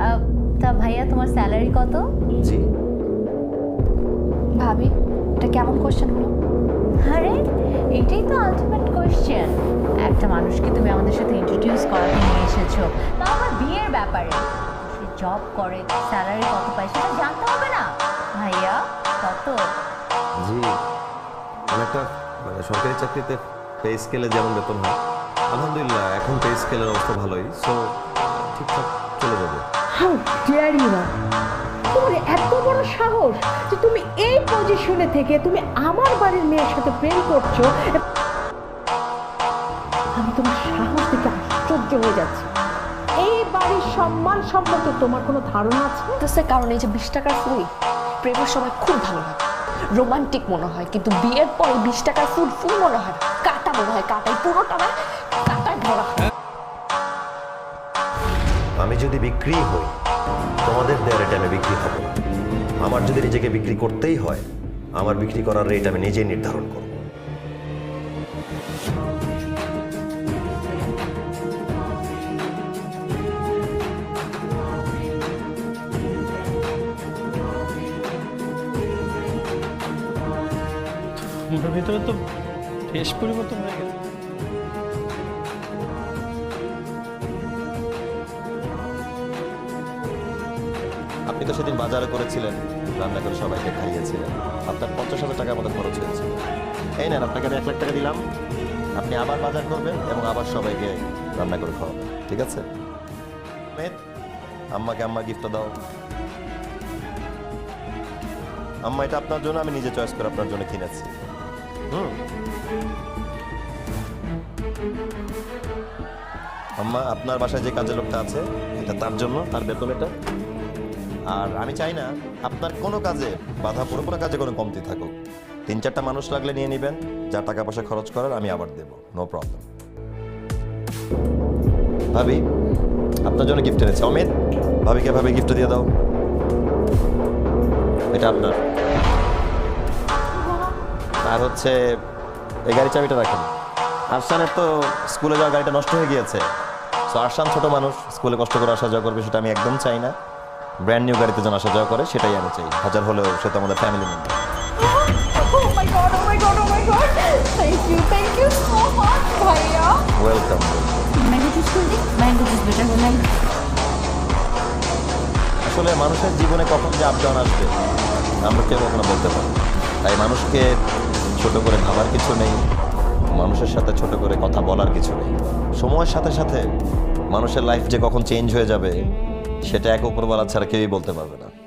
আহ, তা ভাইয়া তোমার স্যালারি কত? জি। ভাবি এটা কেমন কোশ্চেন হলো? আরে এটাই তো আলটিমেট কোশ্চেন একটা মানুষকে তুমি আমাদের সাথে ইন্ট্রোডিউস করাতে নিয়ে এসেছ। তা আমার বিয়ের ব্যাপারে? সে জব করে স্যালারি কত পায় সেটা জানতে হবে না। ভাইয়া কত? জি। আমি একটা মানে সরকারি চাকরিতে পে স্কেলে যেমন বেতন হয় আলহামদুলিল্লাহ এখন পে স্কেলের অবস্থা ভালোই। সো ঠিকঠাক চলে যাবে। হাউ ডেয়ার ইউ তোমার এত বড় সাহস যে তুমি এই পজিশনে থেকে তুমি আমার বাড়ির মেয়ের সাথে প্রেম করছ। আমি তোমার সাহস দেখে আশ্চর্য হয়ে যাচ্ছি। এই বাড়ির সম্মান সম্পর্কে তোমার কোনো ধারণা আছে? তো সে কারণ এই যে বিশ টাকার ফুল প্রেমের সময় খুব ভালো লাগে। রোমান্টিক মনে হয়, কিন্তু বিয়ের পরে বিশ টাকার ফুল ফুল মনে হয় কাটা মনে হয়, কাটাই পুরোটা না কাটায় ভরা আমি যদি বিক্রি হই, তোমাদের দেওয়ার রেটে আমি বিক্রি হব। আমার যদি নিজেকে বিক্রি করতেই হয়, আমার বিক্রি করার রেট আমি নিজেই নির্ধারণ করব। ভিতরে তো বেশ পরিবর্তন হয়ে গেছে আপনি তো সেদিন বাজারে করেছিলেন, রান্না করে সবাইকে খাইয়েছিলেন। আপনার পঞ্চাশ হাজার টাকার মতো খরচ হয়েছে। এই নেন, আপনাকে আমি এক লাখ টাকা দিলাম। আপনি আবার বাজার করবেন এবং আবার সবাইকে রান্না করে খাওয়াবেন, ঠিক আছে? আম্মাকে আম্মা গিফটটা দাও। আম্মা, এটা আপনার জন্য, আমি নিজে চয়েস করে আপনার জন্য কিনেছি। হুম। আম্মা, আপনার বাসায় যে কাজের লোকটা আছে, এটা তার জন্য, তার বেতন এটা? আর আমি চাই না আপনার কোনো কাজে বাধা পড়ে কোনো কাজে কোনো কমতি থাকুক। তিন চারটা মানুষ লাগলে নিয়ে নেবেন, যা টাকা পয়সা খরচ করার আমি আবার দেব নো প্রবলেম ভাবি, আপনার জন্য গিফট এনেছে। অমিত, ভাবিকে ভাবি গিফট দিয়ে দাও। এটা আপনার। আর হচ্ছে, এই গাড়ি চাবিটা রাখেন। আরশানের তো স্কুলে যাওয়ার গাড়িটা নষ্ট হয়ে গিয়েছে। তো আরশান ছোট মানুষ, স্কুলে কষ্ট করে আসা যাওয়া করবে, সেটা আমি একদম চাই না। ব্র্যান্ড নিউ গাড়িতে যেন আসা যাওয়া করে সেটাই আমি চাই। হাজার হলেও সে তো আমাদের ফ্যামিলি মেম্বার। ওয়েলকাম আসলে মানুষের জীবনে কখন যে আপ ডাউন আসবে আমরা কেউ কখনো বলতে পারি তাই মানুষকে ছোট করে ভাবার কিছু নেই মানুষের সাথে ছোট করে কথা বলার কিছু নেই। সময়ের সাথে সাথে মানুষের লাইফ যে কখন চেঞ্জ হয়ে যাবে সেটা এক উপরওয়ালা ছাড়া কেউই বলতে পারবে না।